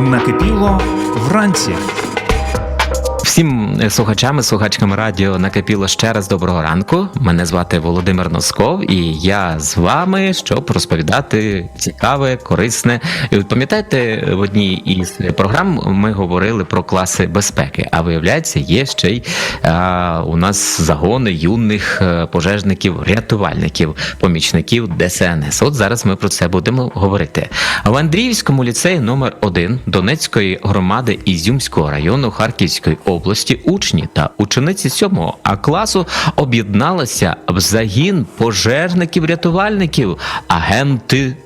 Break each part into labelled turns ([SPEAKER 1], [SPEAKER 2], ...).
[SPEAKER 1] Накипіло вранці.
[SPEAKER 2] Всім слухачам і слухачкам радіо накипіло ще раз доброго ранку. Мене звати Володимир Носков, і я з вами, щоб розповідати цікаве, корисне. Пам'ятаєте, в одній із програм ми говорили про класи безпеки. А виявляється, є ще й а, у нас загони юних е, пожежників, рятувальників, помічників ДСНС. От зараз ми про це будемо говорити. В Андріївському ліцеї номер 1 Донецької громади Ізюмського району Харківської області учні та учениці 7 А класу об'єдналися в загін пожежників-рятувальників агенти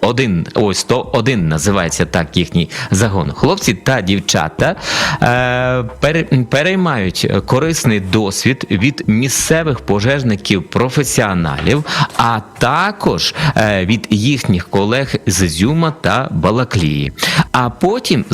[SPEAKER 2] 01. Ось 101 називається так їхній загон. Хлопці та дівчата е, пере, переймають корисний досвід від місцевих пожежників-професіоналів, а також е, від їхніх колег з Зюма та Балаклії. А потім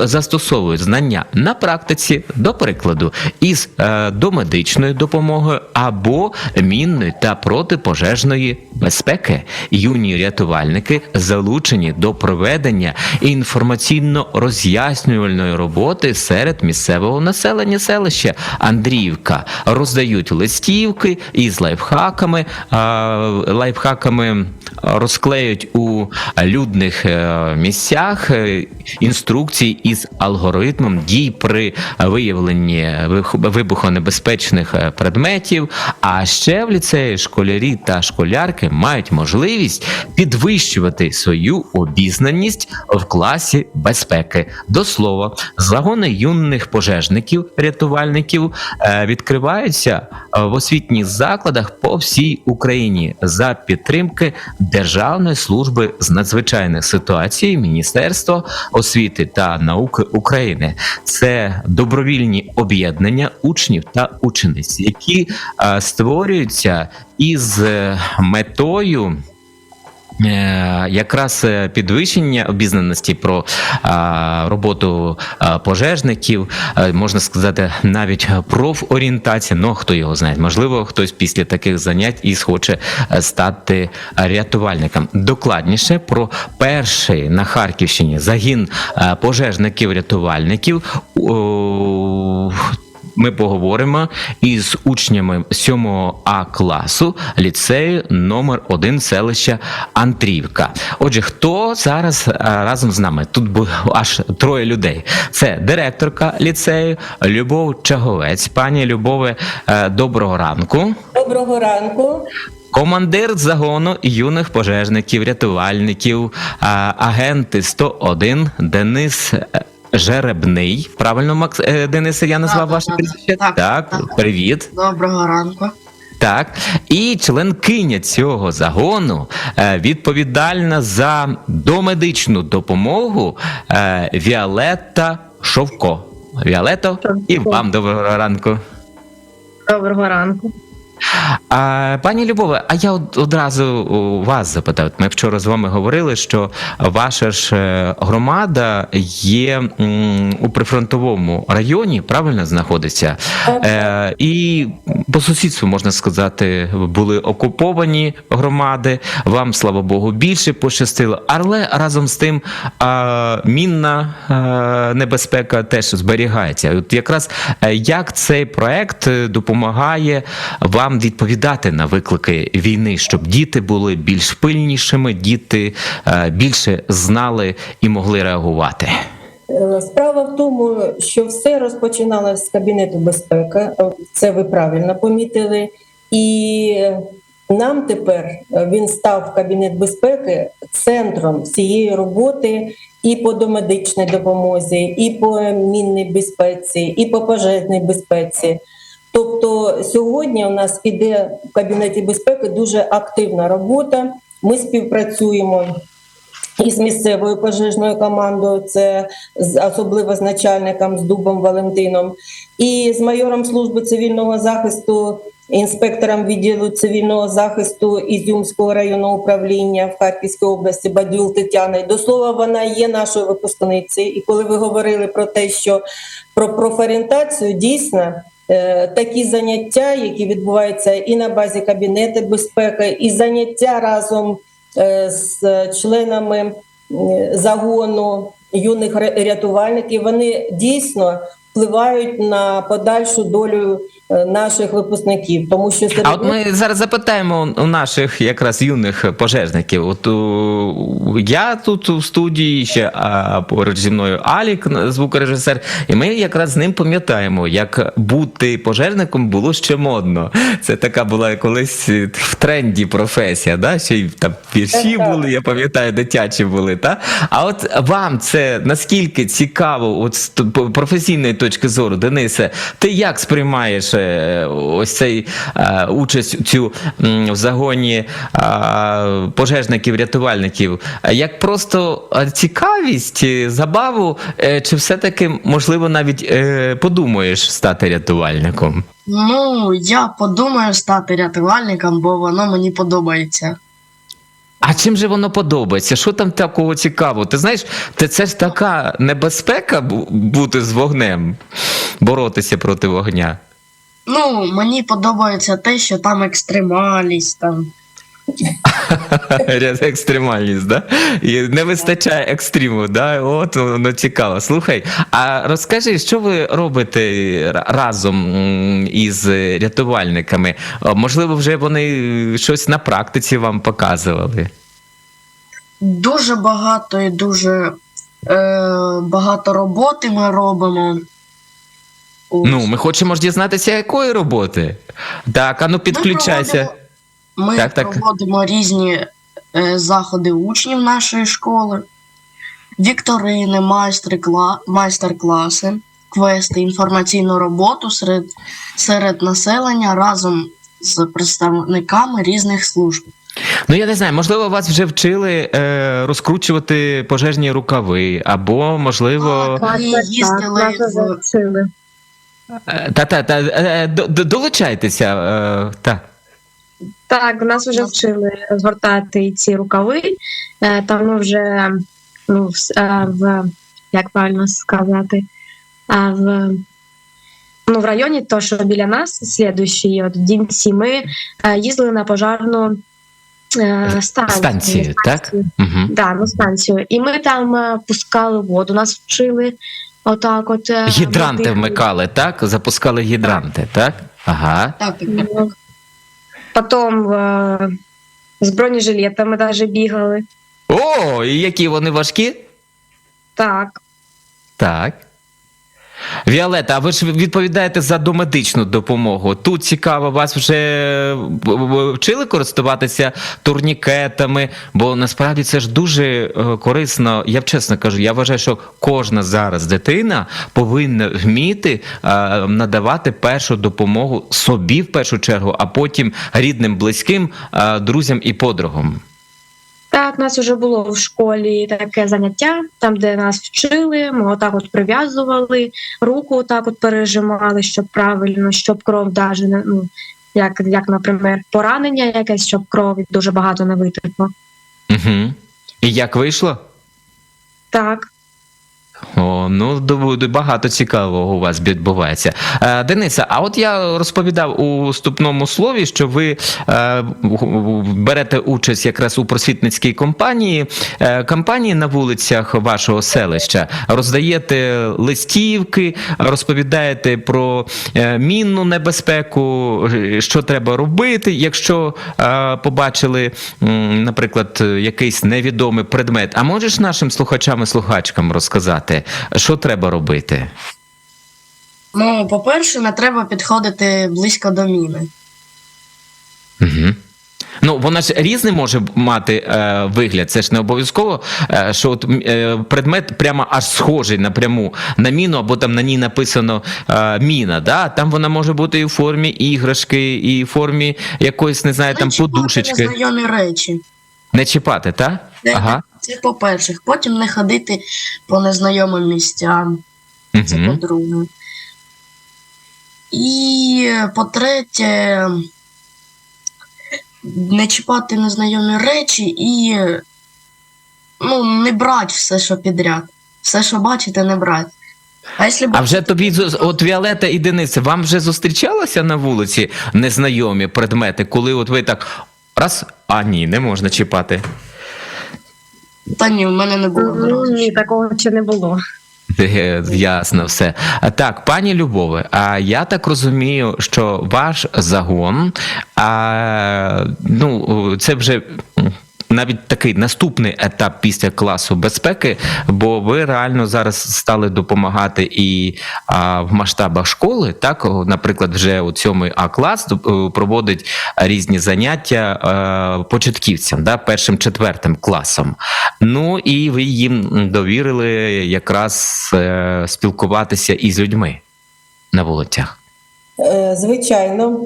[SPEAKER 2] застосовують знання на практиці, до прикладу, із е, домедичною допомогою або мінної та протипожежної безпеки. Юні рятувальники залучені до проведення інформаційно-роз'яснювальної роботи серед місцевого населення селища Андріївка. Роздають листівки із лайфхаками, лайфхаками розклеють у людних е, місцях е, інструкції із алгоритмом дій при виявленні вибухонебезпечних е, предметів. А ще в ліцеї школярі та школярки мають можливість підвищувати свою обізнаність в класі безпеки. До слова, загони юних пожежників, рятувальників відкриваються в освітніх закладах по всій Україні за підтримки Державної служби з надзвичайних ситуацій Міністерства освіти та науки України. Це добровільні об'єднання учнів та учениць, які е, створюються із е, метою. Е, Якраз е, підвищення обізнаності про роботу пожежників, е, можна сказати, навіть профорієнтація. Ну хто його знає, можливо, хтось після таких занять і схоче е, стати рятувальником. Докладніше про перший на Харківщині загін е, пожежників-рятувальників. Ми поговоримо із учнями 7 А класу ліцею номер 1 селища Антрівка. Отже, хто зараз разом з нами? Тут аж троє людей. Це директорка ліцею Любов Чаговець. Пані Любове, е, доброго ранку.
[SPEAKER 3] Доброго ранку.
[SPEAKER 2] Командир загону юних пожежників, рятувальників, агенти 101 Денис е, Жеребний. Правильно, Макс е, Денисе, я назвав ваше прізвище?
[SPEAKER 4] так,
[SPEAKER 2] так,
[SPEAKER 4] так.
[SPEAKER 2] привіт.
[SPEAKER 4] Доброго ранку.
[SPEAKER 2] Так, і членкиня цього загону е, відповідальна за домедичну допомогу е, Віолетта Шовко. Віолетто, і вам доброго ранку.
[SPEAKER 3] Доброго ранку.
[SPEAKER 2] А, пані Любове, а я одразу вас запитав. Ми вчора з вами говорили, що ваша ж е, громада є у прифронтовому районі, правильно знаходиться? Е, і по сусідству можна сказати, були окуповані громади. Вам, слава Богу, більше пощастило. Але разом з тим мінна е, небезпека теж зберігається. От якраз е, як цей проект допомагає вам відповідати на виклики війни, щоб діти були більш пильнішими, діти е, більше знали і могли реагувати.
[SPEAKER 3] Е, Справа в тому, що все розпочиналося з кабінету безпеки. Е, Це ви правильно помітили. І нам тепер він став кабінет безпеки центром всієї роботи і по домедичній допомозі, і по мінній безпеці, і по пожежній безпеці. Тобто сьогодні у нас іде в кабінеті безпеки дуже активна робота. Ми співпрацюємо із місцевою пожежною командою, це особливо з начальником з Дубом Валентином, і з майором служби цивільного захисту, інспектором відділу цивільного захисту Ізюмського районного управління в Харківській області Бадюл Тетяною. До слова, вона є нашою випускницею. І коли ви говорили про те, що про профорієнтацію, дійсно. Е, Такі заняття, які відбуваються і на базі кабінету безпеки, і заняття разом е, з членами загону юних рятувальників, вони дійсно впливають на подальшу долю е, наших випускників, тому що серед
[SPEAKER 2] А от ми зараз запитаємо у наших якраз юних пожежників. От у, я тут у студії ще а, поруч зі мною Алік, звукорежисер, і ми якраз з ним пам'ятаємо, як бути пожежником було ще модно. Це така була колись в тренді професія, да? ще й там вірші
[SPEAKER 3] так.
[SPEAKER 2] були, я пам'ятаю, дитячі були. Та? А от вам це наскільки цікаво, от професійної точки зору, Денисе, ти як сприймаєш е, ось цей е, участь цю в загоні е, пожежників-рятувальників? Е, Як просто цікавість, забаву, чи все-таки можливо навіть подумаєш стати рятувальником?
[SPEAKER 4] Ну, я подумаю стати рятувальником, бо воно мені подобається.
[SPEAKER 2] А чим же воно подобається? Що там такого цікавого? Ти знаєш, це, ж така небезпека бути з вогнем, боротися проти вогня.
[SPEAKER 4] Ну, мені подобається те, що там екстремалість, там.
[SPEAKER 2] Екстремальність, да? І не вистачає екстриму, да? От воно цікаво. Слухай, а розкажи, що ви робите разом із рятувальниками? Можливо, вже вони щось на практиці вам показували.
[SPEAKER 4] Дуже багато і дуже е, багато роботи ми робимо. Ось.
[SPEAKER 2] Ну, ми хочемо ж дізнатися, якої роботи. Так, а ну підключайся.
[SPEAKER 4] Ми проводимо,
[SPEAKER 2] Так, так.
[SPEAKER 4] проводимо різні е, заходи учнів нашої школи, вікторини, майстер-кла- майстер-класи, квести, інформаційну роботу серед, серед населення разом з представниками різних служб.
[SPEAKER 2] Ну я не знаю, можливо, вас вже вчили е, розкручувати пожежні рукави, або можливо.
[SPEAKER 4] Так. Їздили в-
[SPEAKER 5] вчили.
[SPEAKER 2] Е, Та та та е, до- до- долучайтеся. Е, та.
[SPEAKER 5] Так, нас вже
[SPEAKER 4] Ну.
[SPEAKER 5] вчили розгортати ці рукави. Е, Там ми вже ну, в, е, в як правильно сказати, е, в, ну, в районі, то, що біля нас, слідуючий от Дінці, ми їздили на пожарну станцію.
[SPEAKER 2] Станцію, так? Угу.
[SPEAKER 5] Да, на станцію. І ми там пускали воду, нас вчили. Отак, от
[SPEAKER 2] Гідранти
[SPEAKER 5] ми
[SPEAKER 2] вмикали, так? Запускали гідранти, так? Ага.
[SPEAKER 4] Так, так, так.
[SPEAKER 5] Потім е, з бронежилетами навіть бігали.
[SPEAKER 2] О, і які вони важкі?
[SPEAKER 5] Так.
[SPEAKER 2] Так. Віолета, а ви ж відповідаєте за домедичну допомогу. Тут цікаво, вас вже в- в- вчили користуватися турнікетами, бо насправді це ж дуже е, корисно. Я чесно кажу, я вважаю, що кожна зараз дитина повинна вміти е, надавати першу допомогу собі в першу чергу, а потім рідним, близьким, е, друзям і подругам.
[SPEAKER 5] Так, у нас вже було в школі таке заняття, там, де нас вчили, ми отак от прив'язували, руку отак от пережимали, щоб правильно, щоб кров даже не ну, як, як, наприклад, поранення якесь, щоб крові дуже багато не витекло.
[SPEAKER 2] Угу. І як вийшло?
[SPEAKER 5] Так.
[SPEAKER 2] О, ну багато цікавого у вас відбувається. Е, Дениса, а от я розповідав у вступному слові, що ви е, берете участь якраз у просвітницькій кампанії, е, кампанії на вулицях вашого селища, роздаєте листівки, розповідаєте про е, мінну небезпеку, е, що треба робити, якщо е, побачили, наприклад, якийсь невідомий предмет. А можеш нашим слухачам і слухачкам розказати, що треба робити?
[SPEAKER 4] Ну, по-перше, не треба підходити близько до міни.
[SPEAKER 2] Угу. Ну, вона ж різний може мати е, вигляд. Це ж не обов'язково, е, що от, е, предмет прямо аж схожий напряму на міну, або там на ній написано е, міна. Да? Там вона може бути і в формі іграшки, і в формі якоїсь, не знаю, там подушечки.
[SPEAKER 4] Незнайомі речі.
[SPEAKER 2] Не чіпати, так? Ага.
[SPEAKER 4] Це по-перше. Потім не ходити по незнайомим місцям. Це
[SPEAKER 2] Угу.
[SPEAKER 4] по-друге. І по-третє, не чіпати незнайомі речі і ну, не брати все, що підряд. Все, що бачите, не брати. А якщо
[SPEAKER 2] А вже тобі от Віолета і Денисе, вам вже зустрічалися на вулиці незнайомі предмети, коли от ви так раз, а ні, не можна чіпати.
[SPEAKER 4] Та ні, в мене не було
[SPEAKER 5] Ну, ні, такого ще не було.
[SPEAKER 2] Е, Ясно, все. А так, пані Любове, а я так розумію, що ваш загон, а, ну, це вже. Навіть такий наступний етап після класу безпеки, бо ви реально зараз стали допомагати і а, в масштабах школи. Так, наприклад, вже у цьому А клас е, проводить різні заняття е, початківцям, да, першим четвертим класом. Ну і ви їм довірили якраз е, спілкуватися із людьми на вулицях.
[SPEAKER 3] Е, Звичайно,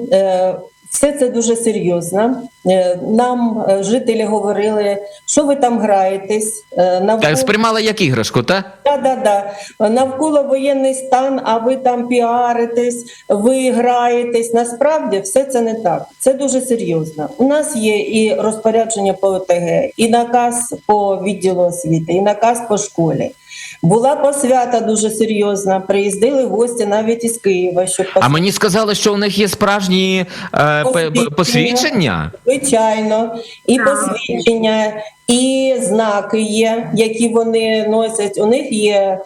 [SPEAKER 3] все це дуже серйозно. Е, Нам е, жителі говорили, що ви там граєтесь, е, навколо,
[SPEAKER 2] Так сприймали як іграшку, та?
[SPEAKER 3] да, да, да. навколо воєнний стан, а ви там піаритесь, ви граєтесь. Насправді все це не так. Це дуже серйозно. У нас є і розпорядження по ОТГ, і наказ по відділу освіти, і наказ по школі. Була посвята дуже серйозна. Приїздили гості навіть із Києва, щоб
[SPEAKER 2] А мені сказали, що у них є справжні е,
[SPEAKER 3] Посвідчення.
[SPEAKER 2] посвідчення.
[SPEAKER 3] Звичайно, і
[SPEAKER 5] Так.
[SPEAKER 3] посвідчення, і знаки є, які вони носять. У них є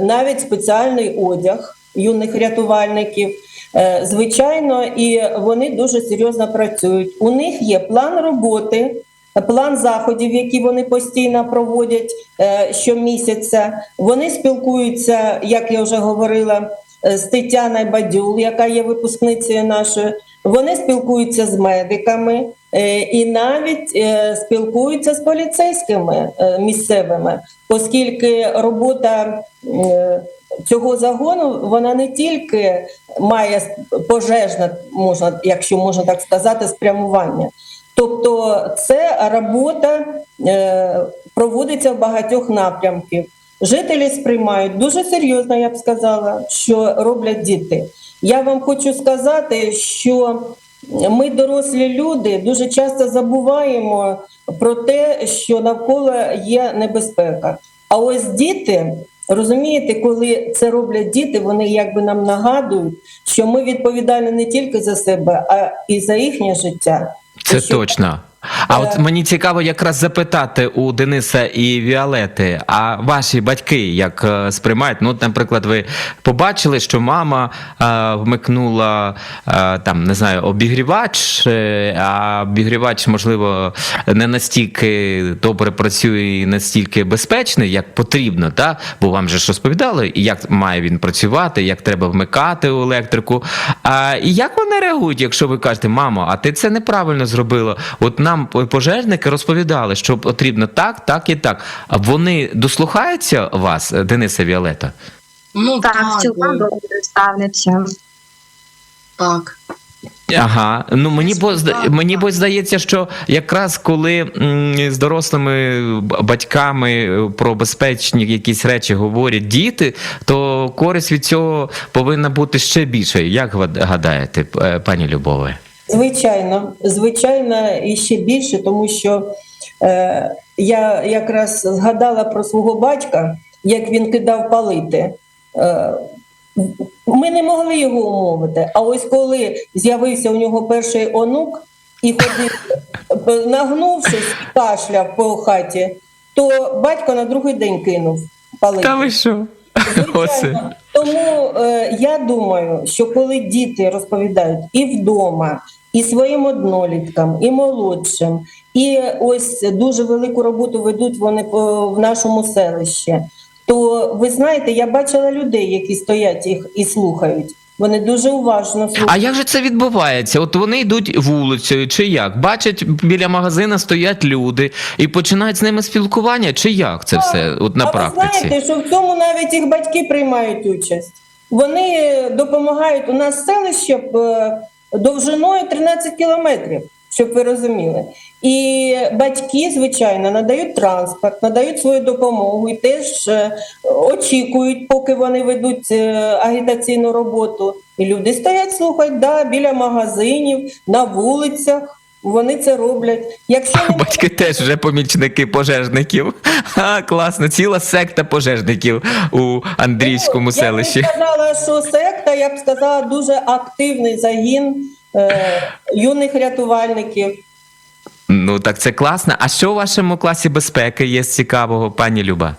[SPEAKER 3] навіть спеціальний одяг юних рятувальників. Е, Звичайно, і вони дуже серйозно працюють. У них є план роботи, план заходів, які вони постійно проводять е, щомісяця. Вони спілкуються, як я вже говорила, е, з Тетяною Бадюл, яка є випускницею нашою. Вони спілкуються з медиками е, і навіть спілкуються з поліцейськими місцевими, оскільки робота цього загону вона не тільки має пожежне, можна, якщо можна так сказати, спрямування. Тобто, це робота е, проводиться в багатьох напрямків. Жителі сприймають дуже серйозно, я б сказала, що роблять діти. Я вам хочу сказати, що ми, дорослі люди, дуже часто забуваємо про те, що навколо є небезпека. А ось діти, розумієте, коли це роблять діти, вони якби нам нагадують, що ми відповідальні не тільки за себе, а і за їхнє життя.
[SPEAKER 2] Це точно. А от мені цікаво якраз запитати у Дениса і Віолети, а ваші батьки як е, сприймають? Ну, наприклад, ви побачили, що мама е, вмикнула е, там, не знаю, обігрівач, е, а обігрівач, можливо, не настільки добре працює і настільки безпечний, як потрібно, та? бо вам же ж розповідали, як має він працювати, як треба вмикати електрику. А, і як вони реагують, якщо ви кажете, мамо, а ти це неправильно зробила? От нам пожежники розповідали, що потрібно так, так і так. А вони дослухаються вас, Дениса Віолета?
[SPEAKER 4] Ну
[SPEAKER 5] Так,
[SPEAKER 4] так,
[SPEAKER 5] цілком
[SPEAKER 4] е,
[SPEAKER 5] добре ставляться.
[SPEAKER 4] так.
[SPEAKER 2] Ага, ну мені бо мені бо здається, що якраз коли з дорослими батьками е, про безпечні якісь речі говорять діти, то користь від цього повинна бути ще більше. Як ви гадаєте, е, пані Любове?
[SPEAKER 3] Звичайно, звичайно, і ще більше, тому що е, я якраз згадала про свого батька, як він кидав палити. Е, ми не могли його умовити. А ось коли з'явився у нього перший онук і ходив, нагнувшись, кашляв по хаті, то батько на другий день кинув палити.
[SPEAKER 2] що?
[SPEAKER 3] Звичайно. Тому е, я думаю, що коли діти розповідають і вдома, і своїм одноліткам, і молодшим, і ось дуже велику роботу ведуть вони в нашому селищі, то ви знаєте, я бачила людей, які стоять їх і слухають. Вони дуже уважно слухають.
[SPEAKER 2] А як же це відбувається? От вони йдуть вулицею, чи як? Бачать біля магазина стоять люди і починають з ними спілкування, чи як це все от на
[SPEAKER 3] а
[SPEAKER 2] практиці?
[SPEAKER 3] ви знаєте, що в цьому навіть їх батьки приймають участь. Вони допомагають у нас селище е, довжиною 13 кілометрів, щоб ви розуміли. І батьки, звичайно, надають транспорт, надають свою допомогу і теж е, очікують, поки вони ведуть е, агітаційну роботу. І люди стоять, слухають, да, біля магазинів, на вулицях. Вони це роблять. Якщо не
[SPEAKER 2] Батьки теж вже помічники пожежників. Ха, класно, ціла секта пожежників у Андріївському
[SPEAKER 3] Ну,
[SPEAKER 2] селищі.
[SPEAKER 3] Я б сказала, що секта, я б сказала, дуже активний загін е, юних рятувальників.
[SPEAKER 2] Ну так це класно. А що у вашому класі безпеки є з цікавого, пані Люба?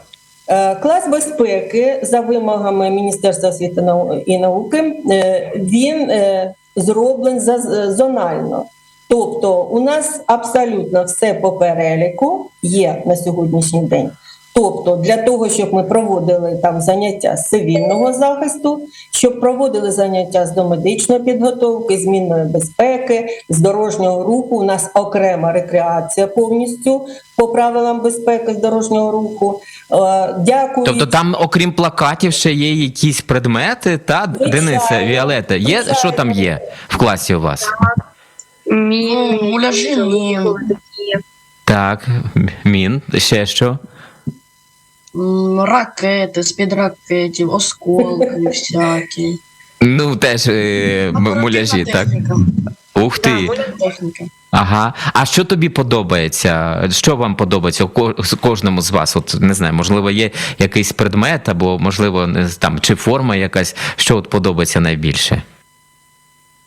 [SPEAKER 3] Е, Клас безпеки за вимогами Міністерства освіти і науки е, він е, зроблений за- зонально. Тобто, у нас абсолютно все по переліку є на сьогоднішній день. Тобто, для того, щоб ми проводили там заняття з цивільного захисту, щоб проводили заняття з домедичної підготовки, змінної безпеки, з дорожнього руху. У нас окрема рекреація повністю по правилам безпеки з дорожнього руху. Е, Дякую.
[SPEAKER 2] Тобто там, окрім плакатів, ще є якісь предмети, та. Денисе, Віолета, є
[SPEAKER 3] Звичайно.
[SPEAKER 2] що там є в класі у вас?
[SPEAKER 5] Міни,
[SPEAKER 4] Ну, муляжі ні.
[SPEAKER 2] Так, мін, ще що?
[SPEAKER 4] Ракети, з-під ракетів, осколки всякі.
[SPEAKER 2] Ну, теж е, м- муляжі, так?
[SPEAKER 4] Техніка.
[SPEAKER 2] Ух
[SPEAKER 4] Так,
[SPEAKER 2] ти.
[SPEAKER 4] техніка.
[SPEAKER 2] Ага. А що тобі подобається? Що вам подобається ко- з кожному з вас? От не знаю, можливо, є якийсь предмет, або можливо, не з- там чи форма якась, що от подобається найбільше?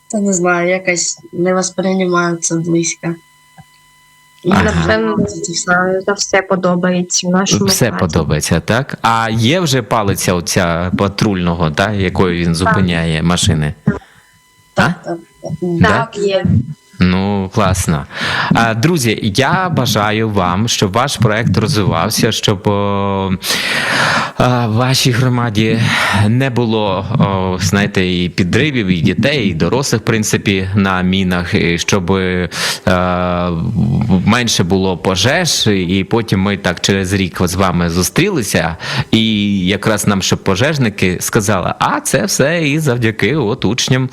[SPEAKER 4] Та не знаю, якось не восприймаю це близько.
[SPEAKER 2] Ага.
[SPEAKER 5] Напевно, за все подобається в нашому
[SPEAKER 2] Все
[SPEAKER 5] класі.
[SPEAKER 2] подобається, так? А є вже палиця оця патрульного, та, якою він зупиняє машини? А?
[SPEAKER 4] Так, так, так.
[SPEAKER 2] Да?
[SPEAKER 5] Так, є.
[SPEAKER 2] Ну, класно. Друзі, я бажаю вам, щоб ваш проект розвивався, щоб о, вашій громаді не було, знаєте, і підривів, і дітей, і дорослих, в принципі, на мінах, і щоб е, менше було пожеж, і потім ми так через рік з вами зустрілися, і якраз нам, щоб пожежники сказали, а це все і завдяки от учням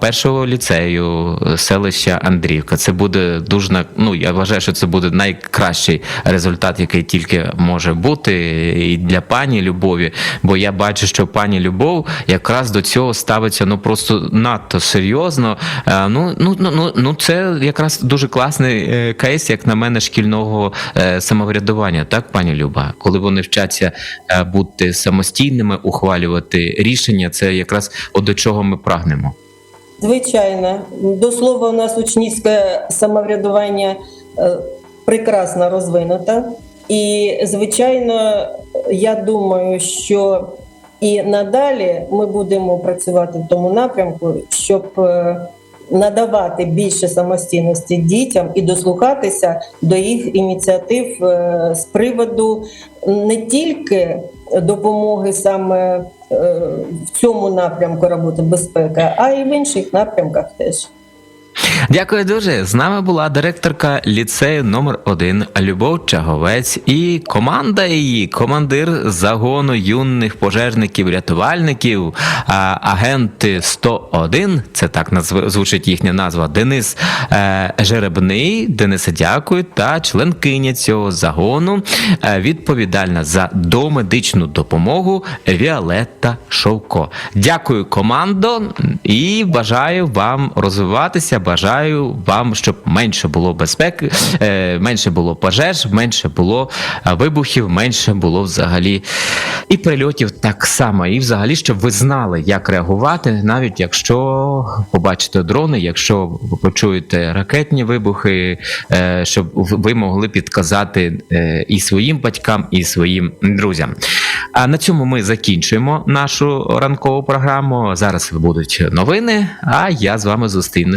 [SPEAKER 2] першого ліцею е, селища Андріївка. Це буде дуже ну я вважаю, що це буде найкращий результат, який тільки може бути, і для пані Любові. Бо я бачу, що пані Любов якраз до цього ставиться ну просто надто серйозно. Е, Ну ну ну ну ну це якраз дуже класний е, кейс, як на мене, шкільного е, самоврядування, так, пані Люба, коли вони вчаться бути самостійними, ухвалювати рішення, це якраз от до чого ми прагнемо.
[SPEAKER 3] Звичайно, до слова, у нас учнівське самоврядування е, прекрасно розвинуто. І, звичайно, я думаю, що і надалі ми будемо працювати в тому напрямку, щоб е, надавати більше самостійності дітям і дослухатися до їх ініціатив е, з приводу не тільки допомоги саме е, в цьому напрямку роботи безпеки, а й в інших напрямках теж.
[SPEAKER 2] Дякую дуже. З нами була директорка ліцею номер 1 Любов Чаговець і команда її, командир загону юних пожежників-рятувальників, агенти 101, Це так звучить їхня назва. Денис е, Жеребний. Денисе, дякую. Та членкиня цього загону, е, відповідальна за домедичну допомогу Віолетта Шовко. Дякую, командо, і бажаю вам розвиватися. Бажаю вам, щоб менше було безпеки, е, менше було пожеж, менше було е, вибухів, менше було взагалі і прильотів так само. І взагалі, щоб ви знали, як реагувати, навіть якщо побачите дрони, якщо ви почуєте ракетні вибухи, е, щоб ви могли підказати і своїм батькам, і своїм друзям. А на цьому ми закінчуємо нашу ранкову програму. Зараз будуть новини. А я з вами зустрінуся.